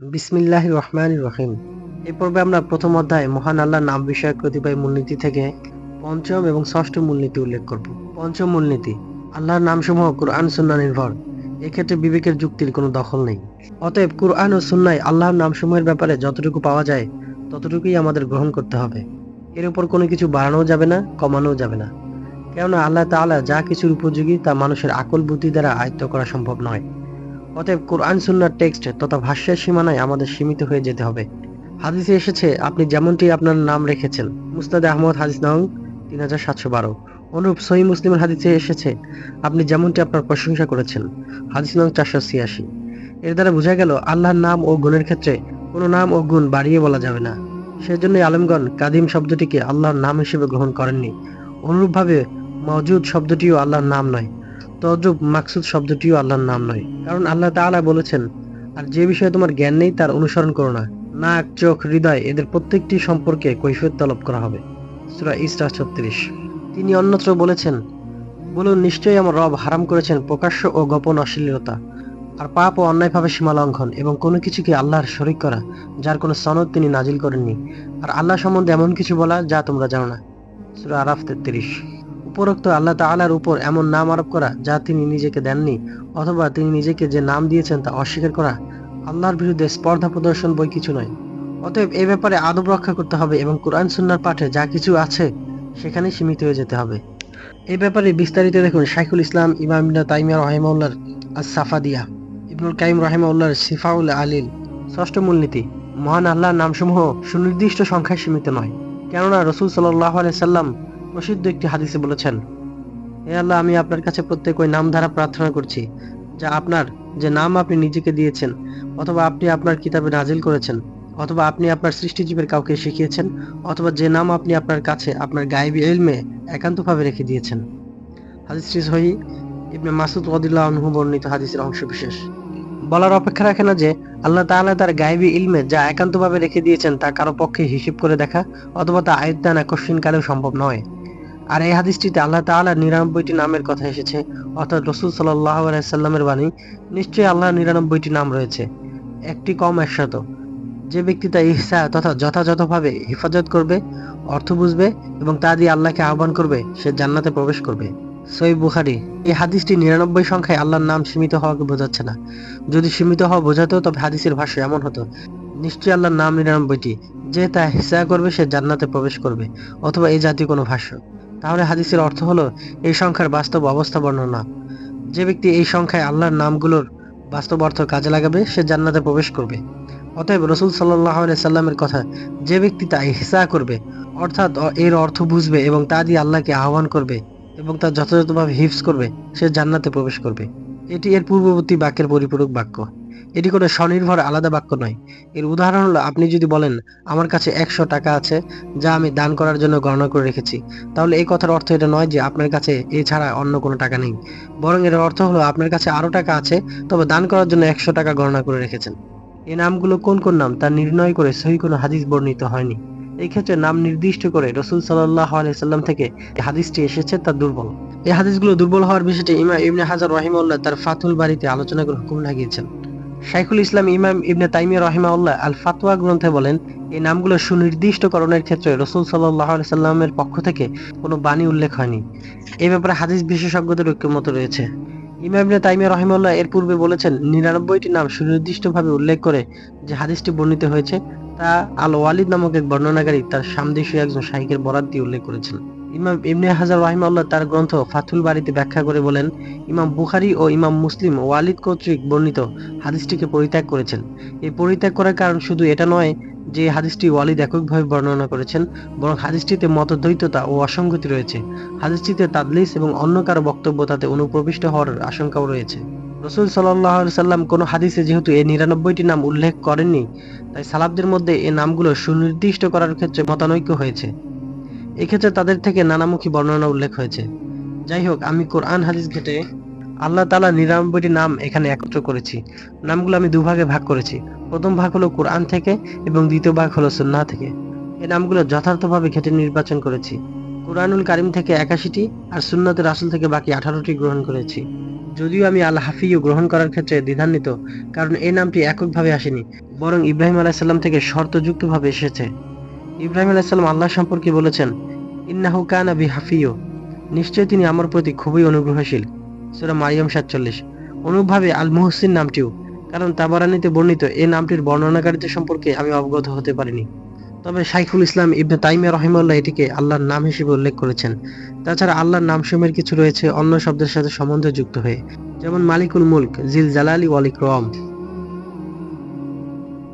বিসমিল্লাহ রহমান রহিম। এ পর্বে আমরা প্রথম অধ্যায় মহান আল্লাহর নাম বিষয়ক কতিপয় মূলনীতি থেকে পঞ্চম এবং ষষ্ঠ মূলনীতি উল্লেখ করব। পঞ্চম মূলনীতি, আল্লাহর নামসমূহ কুরআন সুন্না নির্ভর। এক্ষেত্রে বিবেকের যুক্তির কোনো দখল নেই। অতএব কুরআন ও সুন্নায় আল্লাহর নামসমূহের ব্যাপারে যতটুকু পাওয়া যায়, ততটুকুই আমাদের গ্রহণ করতে হবে। এর উপর কোনো কিছু বাড়ানোও যাবে না, কমানোও যাবে না। কেননা আল্লাহ তাআলা যা কিছুর উপযোগী তা মানুষের আকল বুদ্ধি দ্বারা আয়ত্ত করা সম্ভব নয়। অতএব কোরআন সুন্নার টেক্সট তথা ভাষ্যের সীমানায় আমাদের সীমিত হয়ে যেতে হবে। হাদিসে এসেছে, আপনি যেমনটি আপনার নাম রেখেছেন, মুস্তাদ আহমদ হাদিস নং তিন হাজার সাতশো বারো। অনুরূপ সহি মুসলিমের হাদিসে এসেছে, আপনি যেমনটি আপনার প্রশংসা করেছেন, হাদিস নং চারশো ছিয়াশি। এর দ্বারা বোঝা গেল, আল্লাহর নাম ও গুণের ক্ষেত্রে কোনো নাম ও গুণ বাড়িয়ে বলা যাবে না। সেজন্যই আলমগণ কাদিম শব্দটিকে আল্লাহর নাম হিসেবে গ্রহণ করেননি। অনুরূপভাবে মজুদ শব্দটিও আল্লাহর নাম নয়। তদ্রুপ মাকসুদ শব্দটিও আল্লাহর নাম নয়। কারণ আল্লাহ তাআলা বলেছেন, আর যে বিষয়ে তোমার জ্ঞান নেই, তার অনুসরণ করো না। নাক, চোখ, হৃদয়, এদের প্রত্যেকটি সম্পর্কে কৈফিয়ত তলব করা হবে। সূরা ইসরা ছত্রিশ। তিনি অন্যত্র বলেছেন, বলুন, নিশ্চয়ই আমার রব হারাম করেছেন প্রকাশ্য ও গোপন অশ্লীলতা, আর পাপ ও অন্যায়ভাবে সীমা লঙ্ঘন এবং কোনো কিছুকে আল্লাহর শরিক করা, যার কোনো সনদ তিনি নাজিল করেননি। আর আল্লাহ সম্বন্ধে এমন কিছু বলা যা তোমরা জানো না। সূরা আরাফ তেত্রিশ। উপরোক্ত আল্লাহ তাআলার উপর এমন নাম আরোপ করা যা তিনি নিজেকে দেননি, অথবা তিনি নিজেকে যে নাম দিয়েছেন তা অস্বীকার করা আল্লাহর বিরুদ্ধে স্পর্ধা প্রদর্শন বই কিছু নয়। অতএব এই ব্যাপারে আদব রক্ষা করতে হবে এবং কোরআন সুন্নার পাঠে যা কিছু আছে সেখানে সীমিত হয়ে যেতে হবে। এই ব্যাপারে বিস্তারিত দেখুন শাইখুল ইসলাম ইমাম তাইমিয়া রহিমাউল্লাহর আস সাফাদিয়া ইবনুল কাইম রহিমাউল্লাহর সিফাউল আলিল, ষষ্ঠ মূলনীতি। মহান আল্লাহর নামসমূহ সুনির্দিষ্ট সংখ্যায় সীমিত নয়। কেননা রসুল সাল্লাহ সাল্লাম প্রসিদ্ধ একটি হাদিসে বলেছেন, হে আল্লাহ, আমি আপনার কাছে প্রত্যেক ওই নাম দ্বারা প্রার্থনা করছি, যা আপনার, যে নাম আপনি নিজেকে দিয়েছেন, অথবা আপনি আপনার কিতাবে নাজিল করেছেন, অথবা আপনি আপনার সৃষ্টিজীবের কাউকে শিখিয়েছেন, অথবা যে নাম আপনি আপনার কাছে, আপনার গায়েবী এলমে একান্তভাবে রেখে দিয়েছেন। হাদিসটি সহি, ইবনে মাসুদ ওয়াদিল্লাহ আনহু বর্ণিত হাদিসের অংশ বিশেষ। বলার অপেক্ষা রাখে না যে, আল্লাহ তাআলা তার গায়েবী ইলমে যা একান্তভাবে রেখে দিয়েছেন, তা কারও পক্ষে হিসেব করে দেখা, অথবা তা আয়ত্তান আকস্মিন কালেও সম্ভব নয়। আর এই হাদিসটিতে আল্লাহ তাআলা নিরানব্বইটি নামের কথা এসেছে, অর্থাৎ রসুল সাল্লাহ সাল্লামের বাণী, নিশ্চয়ই আল্লাহ নিরানব্বইটি নাম রয়েছে। একটি কম একশত। যে ব্যক্তি তা ইহসা তথা যথাযথভাবে হেফাজত করবে, অর্থ বুঝবে এবং তা দিয়ে আল্লাহকে আহ্বান করবে, সে জান্নাতে প্রবেশ করবে। সই বুখারি। এই হাদিসটি নিরানব্বই সংখ্যায় আল্লাহর নাম সীমিত হওয়াকে বোঝাচ্ছে না। যদি সীমিত হওয়া বোঝাতো, তবে হাদিসের ভাষ্য এমন হতো, নিশ্চয়ই আল্লাহর নাম নিরানব্বইটি। যে তা হিসা করবে, সে জান্নাতে প্রবেশ করবে, অথবা এই জাতীয় কোনো ভাষ্য। তাহলে হাদিসের অর্থ হলো, এই সংখ্যার বাস্তব অবস্থা বর্ণনা। যে ব্যক্তি এই সংখ্যায় আল্লাহর নামগুলোর বাস্তব অর্থ কাজে লাগাবে, সে জান্নাতে প্রবেশ করবে। অতএব রসুল সাল্লাহ সাল্লামের কথা, যে ব্যক্তি তা হিসা করবে, অর্থাৎ এর অর্থ বুঝবে এবং তা দিয়ে আল্লাহকে আহ্বান করবে এবং তা যথাযথভাবে হিফস করবে, সে জান্নাতে প্রবেশ করবে। এটি এর পূর্ববর্তী বাক্যের পরিপূরক বাক্য। এটি কোনো স্বনির্ভর আলাদা বাক্য নয়। এর উদাহরণ হলো, আপনি যদি বলেন, আমার কাছে একশো টাকা আছে যা আমি দান করার জন্য গণনা করে রেখেছি। তাহলে এই কথার অর্থ এটা নয় যে আপনার কাছে এছাড়া অন্য কোনো টাকা নেই। বরং এর অর্থ হলো, আপনার কাছে আরও টাকা আছে, তবে দান করার জন্য একশো টাকা গণনা করে রেখেছেন। এই নামগুলো কোন কোন নাম তা নির্ণয় করে সহি কোনো হাদিস বর্ণিত হয়নি। এই ক্ষেত্রে নাম নির্দিষ্ট করে রসুল সাল্লাহ আলাইসাল্লাম থেকে হাদিসটি এসেছে তা দুর্বল। এই হাদিসগুলো দুর্বল হওয়ার বিষয়টি ইমাম ইবনে হাজার রহিমাউল্লাহ তার ফাতুল বাড়িতে আলোচনা করে হুকুম লাগিয়েছেন। শাইখুল ইসলাম, ইমাম ইবনে তাইমিয়া রহিমাউল্লাহ আল ফাতোয়া গ্রন্থে বলেন, এই নামগুলো সুনির্দিষ্টকরণের ক্ষেত্রে রসুল সাল্লাহ সাল্লামের পক্ষ থেকে কোনো বাণী উল্লেখ হয়নি। এই ব্যাপারে হাদিস বিশেষজ্ঞদের ঐক্যমত রয়েছে। ইমাম ইবনে তাইমিয়া রহিমাউল্লাহ এর পূর্বে বলেছেন, নিরানব্বইটি নাম সুনির্দিষ্টভাবে উল্লেখ করে যে হাদিসটি বর্ণিত হয়েছে, তা আল ওয়ালিদ নামক এক বর্ণনাকারী তার সামদেশীয় একজন শাহিকের বরাদ দিয়ে উল্লেখ করেছেন। ইমাম ইবনে হাজার রাহিমাল্লাহ তার গ্রন্থ ফাথুল বাড়িতে ব্যাখ্যা করে বলেন, ইমাম বুখারি ও ইমাম মুসলিম ওয়ালিদ কর্তৃক বর্ণিত হাদিসটিকে পরিত্যাগ করেছেন। এই পরিত্যাগ করার কারণ শুধু এটা নয় যে হাদিসটি ওয়ালিদ এককভাবে বর্ণনা করেছেন, বরং হাদিসটিতে মতদ্বৈততা ও অসঙ্গতি রয়েছে। হাদিসটিতে তাদলিস এবং অন্য কারও বক্তব্য তাতে অনুপ্রবিষ্ট হওয়ার আশঙ্কাও রয়েছে। রসুল সাল্লাহ সাল্লাম কোনো হাদিসে যেহেতু এই নিরানব্বইটি নাম উল্লেখ করেননি, তাই সালাবদের মধ্যে এই নামগুলো সুনির্দিষ্ট করার ক্ষেত্রে মতানৈক্য হয়েছে। এক্ষেত্রে তাদের থেকে নানামুখী বর্ণনা উল্লেখ হয়েছে। যাই হোক আমি কোরআন হাদিস ঘেটে আল্লাহ তালা নিরানব্বইটি নাম এখানে একত্র করেছি। নামগুলো আমি দুভাগে ভাগ করেছি। প্রথম ভাগ হলো কোরআন থেকে এবং দ্বিতীয় ভাগ হলো সুন্নাহ থেকে। এই নামগুলো যথার্থভাবে ঘেটে নির্বাচন করেছি। কোরআনুল কারিম থেকে একাশিটি আর সুন্নতে রাসুল থেকে বাকি আঠারোটি গ্রহণ করেছি। যদিও আমি আল হাফিও গ্রহণ করার ক্ষেত্রে দ্বিধান্বিত, কারণ এই নামটি এককভাবে আসেনি, বরং ইব্রাহিম আলাইসাল্লাম থেকে শর্তযুক্তভাবে এসেছে। ইব্রাহিম আলাইসাল্লাম আল্লাহ সম্পর্কে বলেছেন, ইন্নাহু কানা বি হাফিউ নিশ্চয় তিনি আমার প্রতি খুবই অনুগ্রহশীল। সুরা মারিয়াম সাতচল্লিশ। অনুভাবে আল মুহসিন নামটিও, কারণ তাবারানিতে বর্ণিত এই নামটির বর্ণনাকারীদের সম্পর্কে আমি অবগত হতে পারিনি। তবে শাইখুল ইসলাম ইবনে তাইমিয়া রহিমাল্লাহ এটিকে আল্লাহর নাম হিসেবে উল্লেখ করেছেন। তাছাড়া আল্লাহর নামসমূহের কিছু রয়েছে অন্য শব্দের সাথে সম্বন্ধে যুক্ত হয়ে, যেমন মালিকুল মুলক জিল জালালি ওয়ালিক ইকরাম।